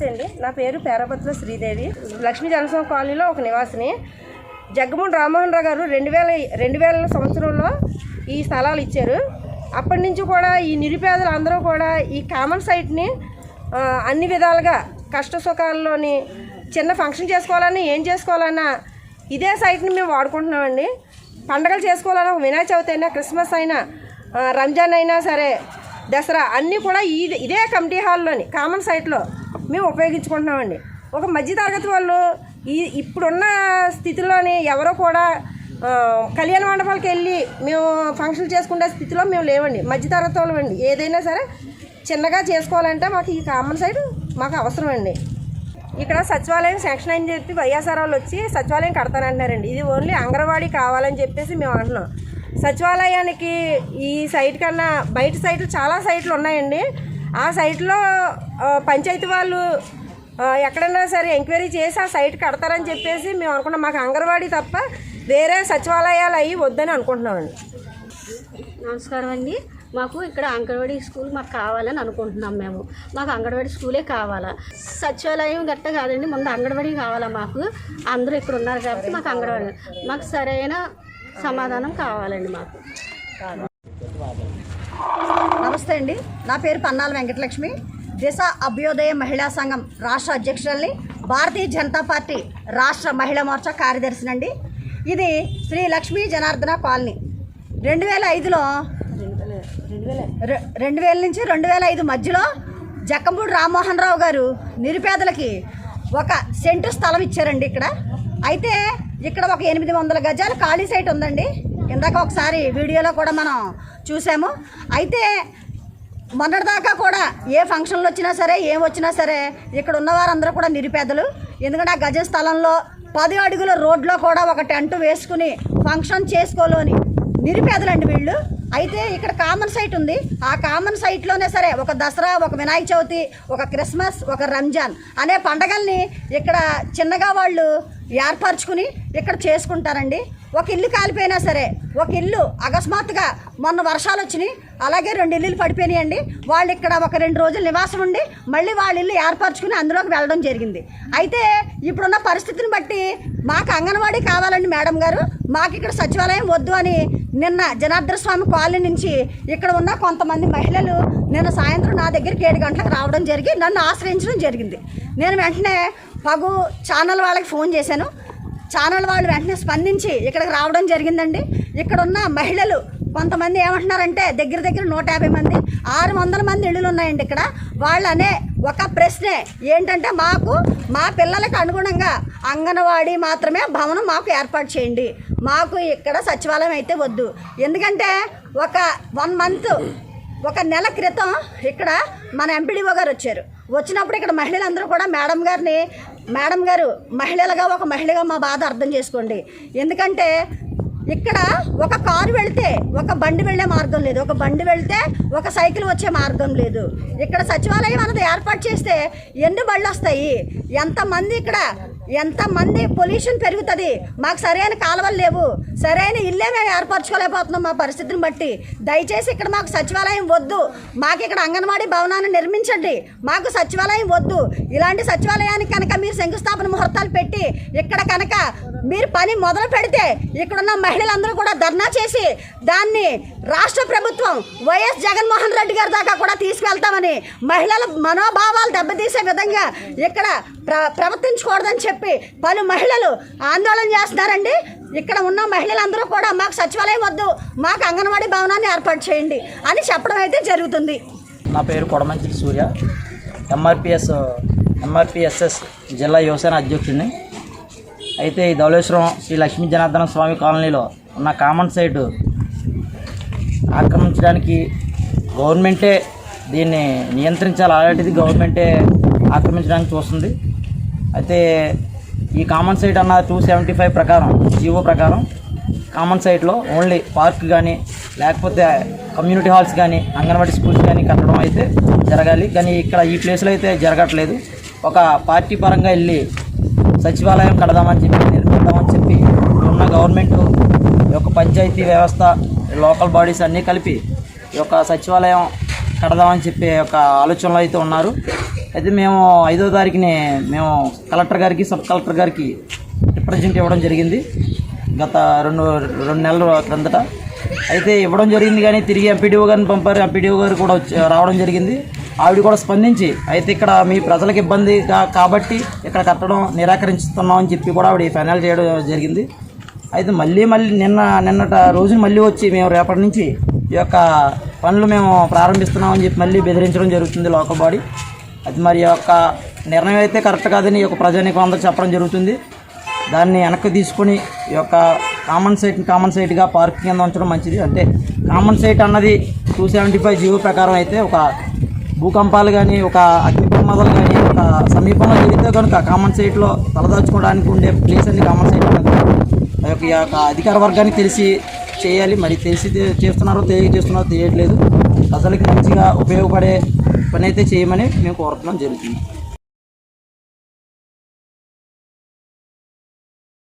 నమస్తే అండి. నా పేరు పేరపత్ర శ్రీదేవి. లక్ష్మీ జనసం కాలనీలో ఒక నివాసిని. జగ్గమూడి రామ్మోహన్ రావు గారు రెండు వేల రెండు వేల సంవత్సరంలో ఈ స్థలాలు ఇచ్చారు. అప్పటి నుంచి కూడా ఈ నిరుపేదలు అందరూ కూడా ఈ కామన్ సైట్ని అన్ని విధాలుగా కష్ట సుఖాల్లోని చిన్న ఫంక్షన్ చేసుకోవాలన్నా ఏం చేసుకోవాలన్నా ఇదే సైట్ని మేము వాడుకుంటున్నామండి. పండగలు చేసుకోవాలన్నా వినాయక చవితి అయినా క్రిస్మస్ అయినా రంజాన్ అయినా సరే దసరా అన్నీ కూడా ఇదే ఇదే కమిటీ హాల్లోని కామన్ సైట్లో మేము ఉపయోగించుకుంటున్నామండి. ఒక మధ్యతరగతి వాళ్ళు ఈ ఇప్పుడున్న స్థితిలోని ఎవరో కూడా కళ్యాణ మండపాలకు వెళ్ళి మేము ఫంక్షన్ చేసుకునే స్థితిలో మేము లేవండి. మధ్యతరగతి వాళ్ళమండి ఏదైనా సరే చిన్నగా చేసుకోవాలంటే మాకు ఈ కామన్ సైడ్ మాకు అవసరం అండి ఇక్కడ సచివాలయం శాంక్షన్ అని చెప్పి వైఎస్ఆర్ వాళ్ళు వచ్చి సచివాలయం కడతానంటున్నారండి. ఇది ఓన్లీ అంగన్వాడీ కావాలని చెప్పేసి మేము అంటున్నాం. సచివాలయానికి ఈ సైట్ కన్నా బయట సైట్లు చాలా సైట్లు ఉన్నాయండి. ఆ సైట్లో పంచాయతీ వాళ్ళు ఎక్కడైనా సరే ఎంక్వైరీ చేసి ఆ సైట్ కడతారని చెప్పేసి మేము అనుకున్నాం. మాకు అంగన్వాడీ తప్ప వేరే సచివాలయాలు అయ్యి వద్దని అనుకుంటున్నామండి నమస్కారం అండి. మాకు ఇక్కడ అంగన్వాడీ స్కూల్ మాకు కావాలని అనుకుంటున్నాం మేము. మాకు అంగన్వాడీ స్కూలే కావాలా? సచివాలయం గట్ట కాదండి ముందు అంగన్వాడీ కావాలా మాకు? అందరూ ఇక్కడ ఉన్నారు కాబట్టి మాకు అంగన్వాడీ. మాకు సరైన సమాధానం కావాలండి మాకు. నమస్తే అండి. నా పేరు పన్నాల వెంకటలక్ష్మి. దిశ అభ్యోదయ మహిళా సంఘం రాష్ట్ర అధ్యక్షురాల్ని భారతీయ జనతా పార్టీ రాష్ట్ర మహిళా మోర్చా కార్యదర్శినండి ఇది శ్రీ లక్ష్మీ జనార్దన కాలనీ. రెండు వేల ఐదులో రెండు వేల నుంచి రెండు వేల ఐదు మధ్యలో జక్కంపూడి రామ్మోహన్ రావు గారు నిరుపేదలకి ఒక సెంటు స్థలం ఇచ్చారండి ఇక్కడ. అయితే ఇక్కడ ఒక ఎనిమిది వందల గజాల ఖాళీ సైట్ ఉందండి. ఇందాక ఒకసారి వీడియోలో కూడా మనం చూసాము. అయితే మొన్నటిదాకా కూడా ఏ ఫంక్షన్లు వచ్చినా సరే ఏం వచ్చినా సరే ఇక్కడ ఉన్న వారందరూ కూడా నిరుపేదలు. ఎందుకంటే ఆ గజ స్థలంలో పది అడుగుల రోడ్లో కూడా ఒక టెంట్ వేసుకుని ఫంక్షన్ చేసుకోలేని నిరుపేదలండి వీళ్ళు. అయితే ఇక్కడ కామన్ సైట్ ఉంది. ఆ కామన్ సైట్లోనే సరే ఒక దసరా ఒక వినాయక చవితి ఒక క్రిస్మస్ ఒక రంజాన్ అనే పండగల్ని ఇక్కడ చిన్నగా వాళ్ళు ఏర్పరచుకుని ఇక్కడ చేసుకుంటారండి. ఒక ఇల్లు కాలిపోయినా సరే ఒక ఇల్లు అకస్మాత్తుగా మొన్న వర్షాలు వచ్చినాయి అలాగే రెండు ఇల్లులు పడిపోయినాయండి. వాళ్ళు ఇక్కడ ఒక రెండు రోజులు నివాసం ఉండి మళ్ళీ వాళ్ళ ఇల్లు ఏర్పరచుకుని అందులోకి వెళ్ళడం జరిగింది. అయితే ఇప్పుడున్న పరిస్థితిని బట్టి మాకు అంగన్వాడీ కావాలండి మేడం గారు. మాకు ఇక్కడ సచివాలయం వద్దు అని నిన్న జనార్దన స్వామి కాలనీ నుంచి ఇక్కడ ఉన్న కొంతమంది మహిళలు నిన్న సాయంత్రం నా దగ్గరికి ఏడు గంటలకు రావడం జరిగి నన్ను ఆశ్రయించడం జరిగింది. నేను వెంటనే పగు ఛానల్ వాళ్ళకి ఫోన్ చేశాను. ఛానల్ వాళ్ళు వెంటనే స్పందించి ఇక్కడికి రావడం జరిగిందండి. ఇక్కడ ఉన్న మహిళలు కొంతమంది ఏమంటున్నారంటే దగ్గర దగ్గర నూట యాభై మంది ఆరు వందల మంది ఇళ్ళు ఉన్నాయండి ఇక్కడ. వాళ్ళనే ఒక ప్రశ్నే ఏంటంటే మాకు మా పిల్లలకు అనుగుణంగా అంగన్వాడీ మాత్రమే భవనం మాకు ఏర్పాటు చేయండి. మాకు ఇక్కడ సచివాలయం అయితే వద్దు. ఎందుకంటే ఒక వన్ మంత్ ఒక నెల క్రితం ఇక్కడ మన ఎంపీడీఓ గారు వచ్చారు. వచ్చినప్పుడు ఇక్కడ మహిళలందరూ కూడా మేడం గారిని మేడం గారు మహిళలుగా ఒక మహిళగా మా బాధ అర్థం చేసుకోండి. ఎందుకంటే ఇక్కడ ఒక కారు వెళ్తే ఒక బండి వెళ్ళే మార్గం లేదు. ఒక బండి వెళ్తే ఒక సైకిల్ వచ్చే మార్గం లేదు. ఇక్కడ సచివాలయం అన్నది ఏర్పాటు చేస్తే ఎన్ని బళ్ళు వస్తాయి? ఎంతమంది ఇక్కడ ఎంతమంది పొల్యూషన్ పెరుగుతుంది? మాకు సరైన కాలువలు లేవు. సరైన ఇల్లే మేము ఏర్పరచుకోలేకపోతున్నాం మా పరిస్థితిని బట్టి. దయచేసి ఇక్కడ మాకు సచివాలయం వద్దు. మాకు ఇక్కడ అంగన్వాడీ భవనాన్ని నిర్మించండి. మాకు సచివాలయం వద్దు. ఇలాంటి సచివాలయానికి కనుక మీరు శంకుస్థాపన ముహూర్తాలు పెట్టి ఇక్కడ కనుక మీరు పని మొదలు పెడితే ఇక్కడున్న మహిళలందరూ కూడా ధర్నా చేసి దాన్ని రాష్ట్ర ప్రభుత్వం వైఎస్ జగన్మోహన్ రెడ్డి గారి దాకా కూడా తీసుకెళ్తామని మహిళల మనోభావాలు దెబ్బతీసే విధంగా ఇక్కడ ప్ర ప్రవర్తించకూడదని చెప్పి పలు మహిళలు ఆందోళన చేస్తున్నారండి. ఇక్కడ ఉన్న మహిళలందరూ కూడా మాకు సచివాలయం వద్దు మాకు అంగన్వాడీ భవనాన్ని ఏర్పాటు చేయండి అని చెప్పడం అయితే జరుగుతుంది. నా పేరు కొడమంచి సూర్య. ఎంఆర్పిఎస్ ఎంఆర్పిఎస్ఎస్ జిల్లా యువసేన అధ్యక్షుడిని. అయితే ఈ ధవళేశ్వరం శ్రీ లక్ష్మీ జనార్దన స్వామి కాలనీలో ఉన్న కామన్ సైట్ ఆక్రమించడానికి గవర్నమెంటే దీన్ని నియంత్రించాలి. అలాంటిది గవర్నమెంటే ఆక్రమించడానికి చూస్తుంది. అయితే ఈ కామన్ సైట్ అన్న టూ సెవెంటీ ఫైవ్ ప్రకారం జీవో ప్రకారం కామన్ సైట్లో ఓన్లీ పార్క్ కానీ లేకపోతే కమ్యూనిటీ హాల్స్ కానీ అంగన్వాడీ స్కూల్స్ కానీ కట్టడం అయితే జరగాలి. కానీ ఇక్కడ ఈ ప్లేస్లో అయితే జరగట్లేదు. ఒక పార్టీ పరంగా వెళ్ళి సచివాలయం కడదామని చెప్పి నిర్మిద్దామని చెప్పి ఉన్న గవర్నమెంట్ ఈ యొక్క పంచాయతీ వ్యవస్థ లోకల్ బాడీస్ అన్నీ కలిపి ఈ యొక్క సచివాలయం కడదామని చెప్పి ఒక ఆలోచనలో అయితే ఉన్నారు. అయితే మేము ఐదో తారీఖునే మేము కలెక్టర్ గారికి సబ్ కలెక్టర్ గారికి రిప్రజెంట్ ఇవ్వడం జరిగింది. గత రెండు రెండు నెలల క్రిందట. అయితే ఇవ్వడం జరిగింది కానీ తిరిగి ఎంపీడీఓ గారిని పంపారు. ఎంపీడీఓ గారు కూడా రావడం జరిగింది. ఆవిడ కూడా స్పందించి అయితే ఇక్కడ మీ ప్రజలకు ఇబ్బంది కాబట్టి ఇక్కడ కట్టడం నిరాకరిస్తున్నాం అని చెప్పి కూడా ఆవిడ ఫైనల్ చేయడం జరిగింది. అయితే మళ్ళీ మళ్ళీ నిన్న నిన్నట రోజున మళ్ళీ వచ్చి మేము రేపటి నుంచి ఈ యొక్క పనులు మేము ప్రారంభిస్తున్నామని చెప్పి మళ్ళీ బెదిరించడం జరుగుతుంది లోకల్ బాడీ. అది మరి యొక్క నిర్ణయం అయితే కరెక్ట్ కాదని ఈ యొక్క ప్రజానికి అందరూ చెప్పడం జరుగుతుంది. దాన్ని వెనక్కి తీసుకొని ఈ యొక్క కామన్ సైట్ కామన్ సైట్గా పార్క్ కింద ఉంచడం మంచిది. అంటే కామన్ సైట్ అన్నది టూ సెవెంటీ ఫైవ్ జీవో ప్రకారం అయితే ఒక భూకంపాలు కానీ ఒక అగ్ని ప్రమాదాలు కానీ ఒక సమీపంలో జరిగితే కనుక కామన్ సైట్లో తలదాచుకోవడానికి ఉండే ప్లేస్ అన్ని కామన్ సైట్ అన్నది ఆ యొక్క ఈ యొక్క అధికార వర్గానికి తెలిసి చేయాలి. మరి తెలిసి చేస్తున్నారో తెలియజేస్తున్నారో తెలియట్లేదు. ప్రజలకి మంచిగా ఉపయోగపడే పని అయితే చేయమని మేము కోరుతున్నాం జరుగుతుంది